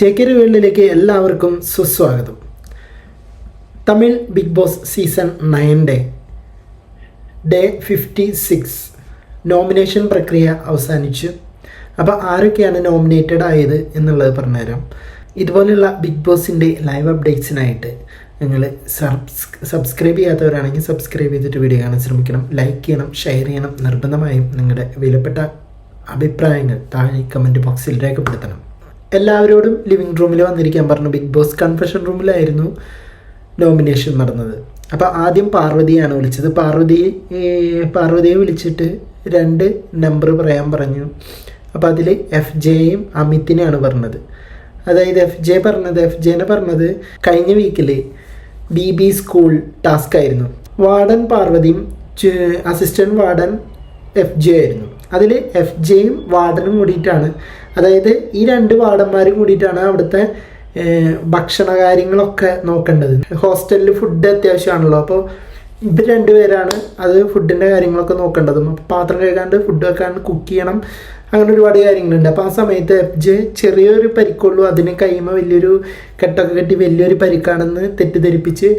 ചേക്കരി വേൾഡിലേക്ക് എല്ലാവർക്കും സുസ്വാഗതം. തമിഴ് ബിഗ് ബോസ് സീസൺ നയന്റെ ഡേ ഫിഫ്റ്റി സിക്സ് നോമിനേഷൻ പ്രക്രിയ അവസാനിച്ചു. അപ്പോൾ ആരൊക്കെയാണ് നോമിനേറ്റഡ് ആയത് എന്നുള്ളത് പറഞ്ഞുതരാം. ഇതുപോലെയുള്ള ബിഗ് ബോസിന്റെ ലൈവ് അപ്ഡേറ്റ്സിനായിട്ട് നിങ്ങൾ സബ്സ്ക്രൈബ് ചെയ്യാത്തവരാണെങ്കിൽ സബ്സ്ക്രൈബ് ചെയ്തിട്ട് വീഡിയോ കാണാൻ ശ്രമിക്കണം. ലൈക്ക് ചെയ്യണം ഷെയർ ചെയ്യണം. നിർബന്ധമായും നിങ്ങളുടെ വിലപ്പെട്ട അഭിപ്രായങ്ങൾ താഴെ കമന്റ് ബോക്സിൽ രേഖപ്പെടുത്തണം. എല്ലാവരോടും ലിവിങ് റൂമിൽ വന്നിരിക്കാൻ പറഞ്ഞു ബിഗ് ബോസ് കൺഫെഷൻ റൂമിലായിരുന്നു നോമിനേഷൻ നടന്നത്. അപ്പോൾ ആദ്യം പാർവതിയാണ് വിളിച്ചത്. പാർവതി പാർവതിയെ വിളിച്ചിട്ട് രണ്ട് നമ്പർ പറയാൻ പറഞ്ഞു. അപ്പോൾ അതിൽ എഫ് ജെയും അമിത്തിനെയാണ് പറഞ്ഞത്. അതായത് എഫ് ജെ പറഞ്ഞത് എഫ് ജെനെ പറഞ്ഞത് കഴിഞ്ഞ വീക്കിൽ ബി ബി സ്കൂൾ ടാസ്ക് ആയിരുന്നു. വാർഡൻ പാർവതിയും അസിസ്റ്റന്റ് വാർഡൻ എഫ് ജെ ആയിരുന്നു. അതിൽ എഫ് ജെയും വാർഡനും കൂടിയിട്ടാണ്. അതായത് ഈ രണ്ട് വാർഡന്മാരും കൂടിയിട്ടാണ് അവിടുത്തെ ഭക്ഷണ കാര്യങ്ങളൊക്കെ നോക്കേണ്ടത്. ഹോസ്റ്റലിൽ ഫുഡ് അത്യാവശ്യമാണല്ലോ. അപ്പോൾ ഇവർ രണ്ടുപേരാണ് അത് ഫുഡിന്റെ കാര്യങ്ങളൊക്കെ നോക്കേണ്ടതും. പാത്രം കഴുകാണ്ട് ഫുഡ് വെക്കാണ്ട് കുക്ക് ചെയ്യണം. അങ്ങനെ ഒരുപാട് കാര്യങ്ങളുണ്ട്. അപ്പോൾ ആ സമയത്ത് എഫ് ജെ ചെറിയൊരു പരിക്കുള്ളൂ. അതിന് കൈമ വലിയൊരു കെട്ടൊക്കെ കെട്ടി വലിയൊരു പരിക്കാണെന്ന് തെറ്റിദ്ധരിപ്പിച്ച്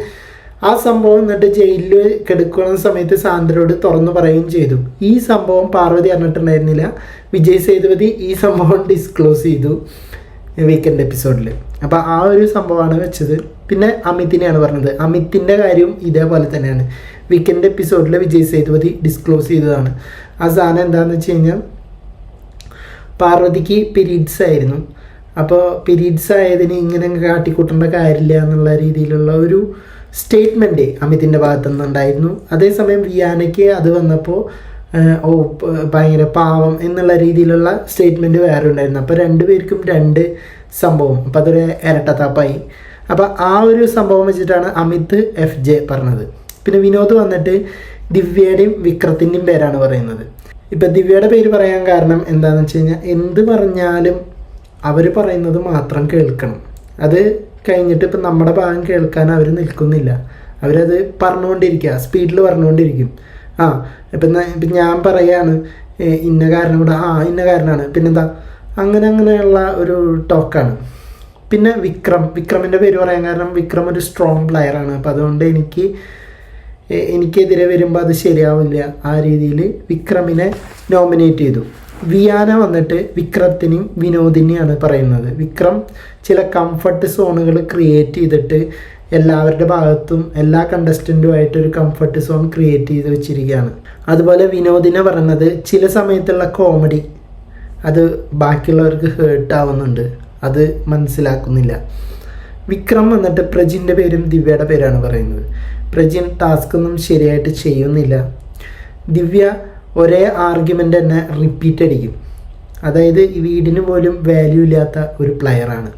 ആ സംഭവം എന്നിട്ട് ജയിലിൽ കിടക്കുന്ന സമയത്ത് സാന്ദ്രയോട് തുറന്നു പറയുകയും ചെയ്തു. ഈ സംഭവം പാർവതി അറിഞ്ഞിട്ടുണ്ടായിരുന്നില്ല. വിജയ് സേതുപതി ഈ സംഭവം ഡിസ്ക്ലോസ് ചെയ്തു വീക്കെൻഡ് എപ്പിസോഡിൽ അപ്പോൾ ആ ഒരു സംഭവമാണ് വെച്ചത്. പിന്നെ അമിത്തിനെയാണ് പറഞ്ഞത്. അമിത്തിന്റെ കാര്യവും ഇതേപോലെ തന്നെയാണ്. വീക്കെൻഡ് എപ്പിസോഡിൽ വിജയ് സേതുപതി ഡിസ്ക്ലോസ് ചെയ്തതാണ്. ആ സാധനം എന്താണെന്ന് വെച്ച് കഴിഞ്ഞാൽ പാർവതിക്ക് പിരീഡ്സ് ആയിരുന്നു. അപ്പോൾ പിരീഡ്സ് ആയതിന് ഇങ്ങനെ കാട്ടിക്കൂട്ടേണ്ട കാര്യമില്ല എന്നുള്ള രീതിയിലുള്ള ഒരു സ്റ്റേറ്റ്മെന്റ് അമിതിന്റെ ഭാഗത്തു നിന്നുണ്ടായിരുന്നു അതേസമയം വിയാനയ്ക്ക് അത് വന്നപ്പോൾ ഓ ഭയങ്കര പാവം എന്നുള്ള രീതിയിലുള്ള സ്റ്റേറ്റ്മെന്റ് വേറെ ഉണ്ടായിരുന്നു അപ്പോൾ രണ്ടുപേർക്കും രണ്ട് സംഭവം. അപ്പോൾ അതൊരു ഇരട്ടത്താപ്പായി. അപ്പോൾ ആ ഒരു സംഭവം വെച്ചിട്ടാണ് അമിത് എഫ് ജെ പറഞ്ഞത്. പിന്നെ വിനോദ് വന്നിട്ട് ദിവ്യയുടെയും വിക്രത്തിന്റെയും പേരാണ് പറയുന്നത്. ഇപ്പം ദിവ്യയുടെ പേര് പറയാൻ കാരണം എന്താണെന്ന് വെച്ച് കഴിഞ്ഞാൽ എന്ത് പറഞ്ഞാലും അവർ പറയുന്നത് മാത്രം കേൾക്കണം. അത് കഴിഞ്ഞിട്ട് ഇപ്പം നമ്മുടെ ഭാഗം കേൾക്കാൻ അവർ നിൽക്കുന്നില്ല. അവരത് പറഞ്ഞുകൊണ്ടിരിക്കുക. സ്പീഡിൽ പറഞ്ഞുകൊണ്ടിരിക്കും. ആ ഇപ്പം ഇപ്പം ഞാൻ പറയാണ് ഇന്ന കാരണം കൂടെ ആ ഇന്ന കാരണമാണ്. പിന്നെന്താ? അങ്ങനെ അങ്ങനെയുള്ള ഒരു ടോക്കാണ്. പിന്നെ വിക്രം. വിക്രമിന്റെ പേര് പറയാൻ കാരണം വിക്രം ഒരു സ്ട്രോങ് പ്ലെയറാണ് അപ്പോൾ അതുകൊണ്ട് എനിക്ക് എനിക്കെതിരെ വരുമ്പോൾ അത് ശരിയാവില്ല. ആ രീതിയിൽ വിക്രമിനെ നോമിനേറ്റ് ചെയ്തു. വിയാന വന്നിട്ട് വിക്രത്തിനെയും വിനോദിനെയാണ് പറയുന്നത്. വിക്രം ചില കംഫർട്ട് സോണുകൾ ക്രിയേറ്റ് ചെയ്തിട്ട് എല്ലാവരുടെ ഭാഗത്തും എല്ലാ കണ്ടസ്റ്റന്റുമായിട്ട് ഒരു കംഫർട്ട് സോൺ ക്രിയേറ്റ് ചെയ്ത് വെച്ചിരിക്കുകയാണ്. അതുപോലെ വിനോദിനെ പറയുന്നത് ചില സമയത്തുള്ള കോമഡി അത് ബാക്കിയുള്ളവർക്ക് ഹേർട്ട് ആവുന്നുണ്ട്. അത് മനസ്സിലാക്കുന്നില്ല. വിക്രം വന്നിട്ട് പ്രജിന്റെ പേരും ദിവ്യയുടെ പേരാണ് പറയുന്നത്. പ്രജിൻ ടാസ്ക് ഒന്നും ശരിയായിട്ട് ചെയ്യുന്നില്ല. ദിവ്യ ഒരേ ആർഗ്യുമെന്റ് തന്നെ റിപ്പീറ്റ് അടിക്കും. അതായത് ഈ വീടിന് പോലും വാല്യൂ ഇല്ലാത്ത ഒരു പ്ലെയറാണ്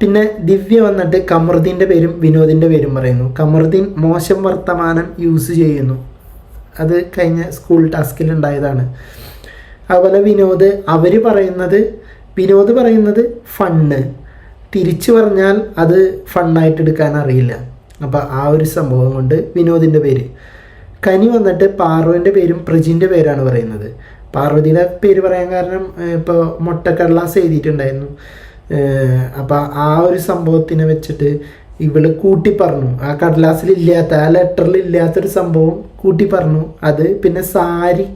പിന്നെ ദിവ്യ വന്നിട്ട് കമറുദ്ദീന്റെ പേരും വിനോദിന്റെ പേരും പറയുന്നു. കമറുദ്ദീൻ മോശം വർത്തമാനം യൂസ് ചെയ്യുന്നു. അത് കഴിഞ്ഞ സ്കൂൾ ടാസ്കിൽ ഉണ്ടായതാണ്. അതുപോലെ വിനോദ് അവർ പറയുന്നത് വിനോദ് പറയുന്നത് ഫണ്ണ് തിരിച്ചു പറഞ്ഞാൽ അത് ഫണ്ണായിട്ട് എടുക്കാൻ അറിയില്ല. അപ്പോൾ ആ ഒരു സംഭവം കൊണ്ട് വിനോദിന്റെ പേര്. കനി വന്നിട്ട് പാർവന്റെ പേരും പ്രജിന്റെ പേരാണ് പറയുന്നത്. പാർവതിയുടെ പേര് പറയാൻ കാരണം ഇപ്പോൾ മുട്ടക്കടലാസ് എഴുതിയിട്ടുണ്ടായിരുന്നു. അപ്പോൾ ആ ഒരു സംഭവത്തിനെ വെച്ചിട്ട് ഇവൾ കൂട്ടി പറഞ്ഞു ആ കടലാസിൽ ഇല്ലാത്ത ആ ലെറ്ററിൽ ഇല്ലാത്തൊരു സംഭവം കൂട്ടി പറഞ്ഞു അത് പിന്നെ സാരി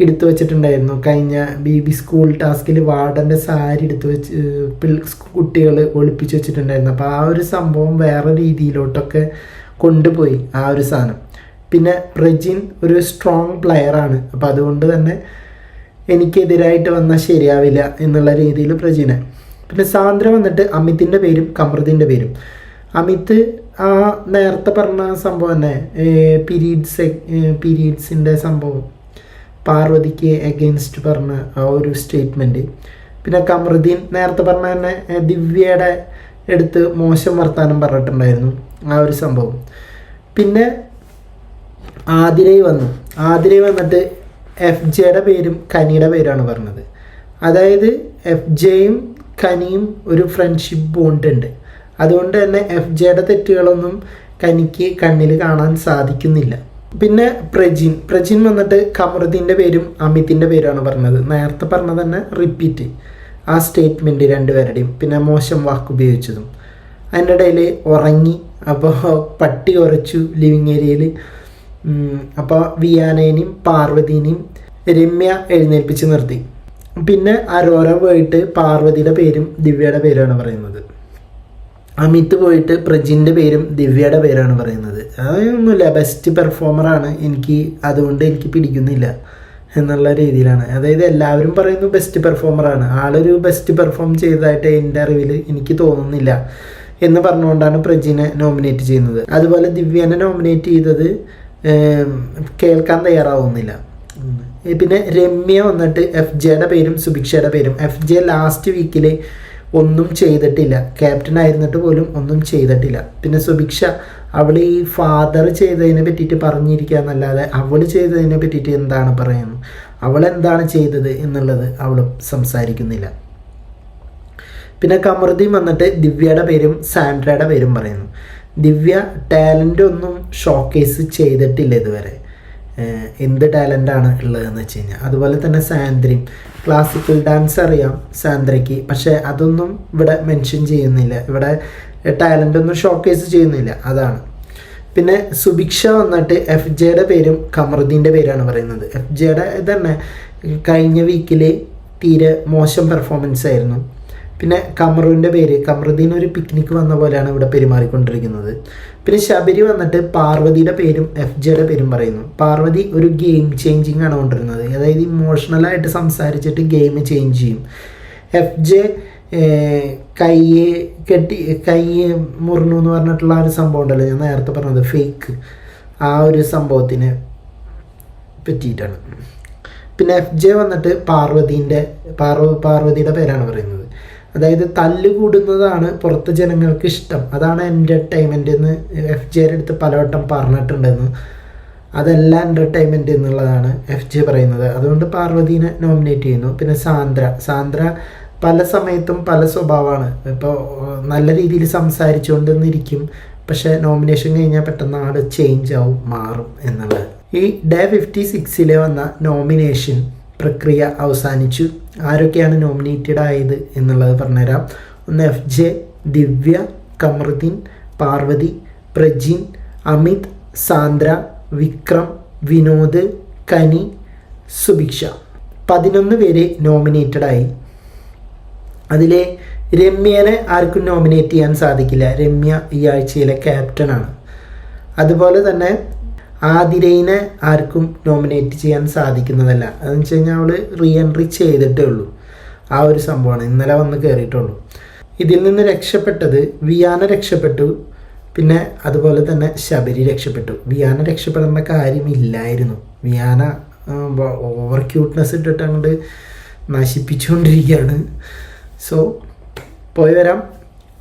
എടുത്തു വെച്ചിട്ടുണ്ടായിരുന്നു. കഴിഞ്ഞ ബി ബി സ്കൂൾ ടാസ്കിൽ വാർഡന്റെ സാരി എടുത്തു വെച്ച് കുട്ടികൾ ഒളിപ്പിച്ച് വെച്ചിട്ടുണ്ടായിരുന്നു. അപ്പോൾ ആ ഒരു സംഭവം വേറെ രീതിയിലോട്ടൊക്കെ കൊണ്ടുപോയി ആ ഒരു സാധനം. പിന്നെ പ്രജിൻ ഒരു സ്ട്രോങ് പ്ലെയറാണ് അപ്പോൾ അതുകൊണ്ട് തന്നെ എനിക്കെതിരായിട്ട് വന്നാൽ ശരിയാവില്ല എന്നുള്ള രീതിയിൽ പ്രജിനെ. പിന്നെ സാന്ദ്ര വന്നിട്ട് അമിതിന്റെ പേരും കമൃതിന്റെ പേരും. അമിത് ആ നേരത്തെ പറഞ്ഞ സംഭവം തന്നെ പീരീഡ്സ് പീരീഡ്സിന്റെ സംഭവം. പാർവതിക്ക് എഗെയിൻസ്റ്റ് പറഞ്ഞ ആ ഒരു സ്റ്റേറ്റ്മെന്റ് പിന്നെ കമറുദ്ദീൻ നേരത്തെ പറഞ്ഞ തന്നെ ദിവ്യയുടെ എടുത്ത് മോശം വർത്താനം പറഞ്ഞിട്ടുണ്ടായിരുന്നു ആ ഒരു സംഭവം. പിന്നെ ആതിരൈ വന്നു. ആതിരൈ വന്നിട്ട് എഫ് ജെയുടെ പേരും കനിയുടെ പേരാണ് പറഞ്ഞത്. അതായത് എഫ് ജെയും കനിയും ഒരു ഫ്രണ്ട്ഷിപ്പ് ബോണ്ട് ഉണ്ട്. അതുകൊണ്ട് തന്നെ എഫ് ജെയുടെ തെറ്റുകളൊന്നും കനിക്ക് കണ്ണിൽ കാണാൻ സാധിക്കുന്നില്ല. പിന്നെ പ്രജിൻ. പ്രജിൻ വന്നിട്ട് കമറുദ്ദീന്റെ പേരും അമിതിന്റെ പേരാണ് പറഞ്ഞത്. നേരത്തെ പറഞ്ഞത് തന്നെ റിപ്പീറ്റ് ആ സ്റ്റേറ്റ്മെന്റ് രണ്ടുപേരുടെയും പിന്നെ മോശം വാക്ക് ഉപയോഗിച്ചതും. അതിന്റെ ഇടയിൽ ഉറങ്ങി അപ്പോൾ പട്ടി ഉറച്ചു ലിവിങ് ഏരിയയിൽ അപ്പോൾ വിയാനേനെയും പാർവതീനെയും രമ്യ എഴുന്നേൽപ്പിച്ച് നിർത്തി. പിന്നെ അരോര പോയിട്ട് പാർവതിയുടെ പേരും ദിവ്യയുടെ പേരുമാണ് പറയുന്നത്. അമിത് പോയിട്ട് പ്രജിന്റെ പേരും ദിവ്യയുടെ പേരാണ് പറയുന്നത്. അതൊന്നുമില്ല ബെസ്റ്റ് പെർഫോമറാണ് എനിക്ക് അതുകൊണ്ട് എനിക്ക് പിടിക്കുന്നില്ല എന്നുള്ള രീതിയിലാണ്. അതായത് എല്ലാവരും പറയുന്നു ബെസ്റ്റ് പെർഫോമറാണ് ആളൊരു ബെസ്റ്റ് പെർഫോം ചെയ്തതായിട്ട് എന്റെ അറിവിൽ എനിക്ക് തോന്നുന്നില്ല എന്ന് പറഞ്ഞുകൊണ്ടാണ് പ്രജിനെ നോമിനേറ്റ് ചെയ്യുന്നത്. അതുപോലെ ദിവ്യനെ നോമിനേറ്റ് ചെയ്തത് കേൾക്കാൻ തയ്യാറാവുന്നില്ല. പിന്നെ രമ്യ വന്നിട്ട് എഫ് ജെയുടെ പേരും സുഭിക്ഷയുടെ പേരും. എഫ് ജെ ലാസ്റ്റ് വീക്കിൽ ഒന്നും ചെയ്തിട്ടില്ല. ക്യാപ്റ്റൻ ആയിരുന്നിട്ട് പോലും ഒന്നും ചെയ്തിട്ടില്ല. പിന്നെ സുഭിക്ഷ അവൾ ഈ ഫാദർ ചെയ്തതിനെ പറ്റിയിട്ട് പറഞ്ഞിരിക്കുക എന്നല്ലാതെ അവൾ ചെയ്തതിനെ പറ്റിയിട്ട് എന്താണ് പറയുന്നത്? അവൾ എന്താണ് ചെയ്തത് എന്നുള്ളത് അവൾ സംസാരിക്കുന്നില്ല. പിന്നെ കമറുദ്ദീൻ വന്നിട്ട് ദിവ്യയുടെ പേരും സാൻഡ്രയുടെ പേരും പറയുന്നു. ദിവ്യ ടാലന്റ് ഒന്നും ഷോക്കേസ് ചെയ്തിട്ടില്ല ഇതുവരെ. എന്ത് ടാലന്റാണ് ഉള്ളതെന്ന് വെച്ച് കഴിഞ്ഞാൽ അതുപോലെ തന്നെ സാന്ദ്രയും. ക്ലാസിക്കൽ ഡാൻസ് അറിയാം സാന്ദ്രയ്ക്ക്. പക്ഷേ അതൊന്നും ഇവിടെ മെൻഷൻ ചെയ്യുന്നില്ല. ഇവിടെ ടാലന്റ് ഒന്നും ഷോക്കേസ് ചെയ്യുന്നില്ല. അതാണ്. പിന്നെ സുഭിക്ഷ വന്നിട്ട് എഫ് ജെയുടെ പേരും കമറുദ്ദീന്റെ പേരാണ് പറയുന്നത്. എഫ് ജെയുടെ തന്നെ കഴിഞ്ഞ വീക്കിൽ തീരെ മോശം പെർഫോമൻസ് ആയിരുന്നു. പിന്നെ കമറുവിന്റെ പേര് കമറുദ്ദീൻ ഒരു പിക്നിക്ക് വന്ന പോലെയാണ് ഇവിടെ പെരുമാറിക്കൊണ്ടിരിക്കുന്നത്. പിന്നെ ശബരി വന്നിട്ട് പാർവതിയുടെ പേരും എഫ് ജെയുടെ പേരും പറയുന്നു. പാർവതി ഒരു ഗെയിം ചേഞ്ചിങ് ആണ് കൊണ്ടിരുന്നത്. അതായത് ഇമോഷണലായിട്ട് സംസാരിച്ചിട്ട് ഗെയിം ചേഞ്ച് ചെയ്യും. എഫ് ജെ കയ്യെ കെട്ടി കയ്യെ മുറിഞ്ഞു എന്ന് പറഞ്ഞിട്ടുള്ള ഒരു സംഭവം ഉണ്ടല്ലോ. ഞാൻ നേരത്തെ പറഞ്ഞത് ഫേക്ക് ആ ഒരു സംഭവത്തിന് പറ്റിയിട്ടാണ്. പിന്നെ എഫ് ജെ വന്നിട്ട് പാർവതീന്റെ പാർവ പാർവതിയുടെ പേരാണ് പറയുന്നത്. അതായത് തല്ലുകൂടുന്നതാണ് പുറത്ത് ജനങ്ങൾക്ക് ഇഷ്ടം. അതാണ് എന്റർടൈൻമെന്റ് എന്ന് എഫ് ജെയുടെ അടുത്ത് പലവട്ടം പറഞ്ഞിട്ടുണ്ടെന്ന്. അതല്ല എന്റർടൈൻമെന്റ് എന്നുള്ളതാണ് എഫ് ജെ പറയുന്നത്. അതുകൊണ്ട് പാർവതീനെ നോമിനേറ്റ് ചെയ്യുന്നു. പിന്നെ സാന്ദ്ര. സാന്ദ്ര പല സമയത്തും പല സ്വഭാവമാണ്. ഇപ്പോൾ നല്ല രീതിയിൽ സംസാരിച്ചുകൊണ്ടിരിക്കും. പക്ഷേ നോമിനേഷൻ കഴിഞ്ഞാൽ പെട്ടെന്ന് ആട് ചേഞ്ച് ആവും മാറും എന്നുള്ളത്. ഈ ഡേ ഫിഫ്റ്റി സിക്സിലെ വന്ന നോമിനേഷൻ പ്രക്രിയ അവസാനിച്ചു. ആരൊക്കെയാണ് നോമിനേറ്റഡ് ആയത് എന്നുള്ളത് പറഞ്ഞുതരാം. ഒന്ന് F J Divya Kamaruddin Parvathy Prajin Amit Sandra Vikram Vinod Kani Subhiksha. പതിനൊന്ന് പേര് നോമിനേറ്റഡായി അതിലെ രമ്യനെ ആർക്കും നോമിനേറ്റ് ചെയ്യാൻ സാധിക്കില്ല. രമ്യ ഈ ആഴ്ചയിലെ ക്യാപ്റ്റനാണ് അതുപോലെ തന്നെ ആതിരയിനെ ആർക്കും നോമിനേറ്റ് ചെയ്യാൻ സാധിക്കുന്നതല്ല. അതെന്ന് വെച്ച് കഴിഞ്ഞാൽ അവൾ റീ എൻട്രി ചെയ്തിട്ടേ ഉള്ളൂ. ആ ഒരു സംഭവമാണ്. ഇന്നലെ വന്ന് കയറിയിട്ടുള്ളൂ ഇതിൽ നിന്ന് രക്ഷപ്പെട്ടത് വിയാന രക്ഷപ്പെട്ടു. പിന്നെ അതുപോലെ തന്നെ ശബരി രക്ഷപ്പെട്ടു. വിയാന രക്ഷപ്പെടേണ്ട കാര്യമില്ലായിരുന്നു. വിയാന ഓവർ ക്യൂട്ട്നെസ് ഇട്ടിട്ട് അങ്ങോട്ട് നശിപ്പിച്ചുകൊണ്ടിരിക്കുകയാണ് സോ പോയി വരാം.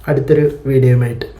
അടുത്തൊരു വീഡിയോയുമായിട്ട്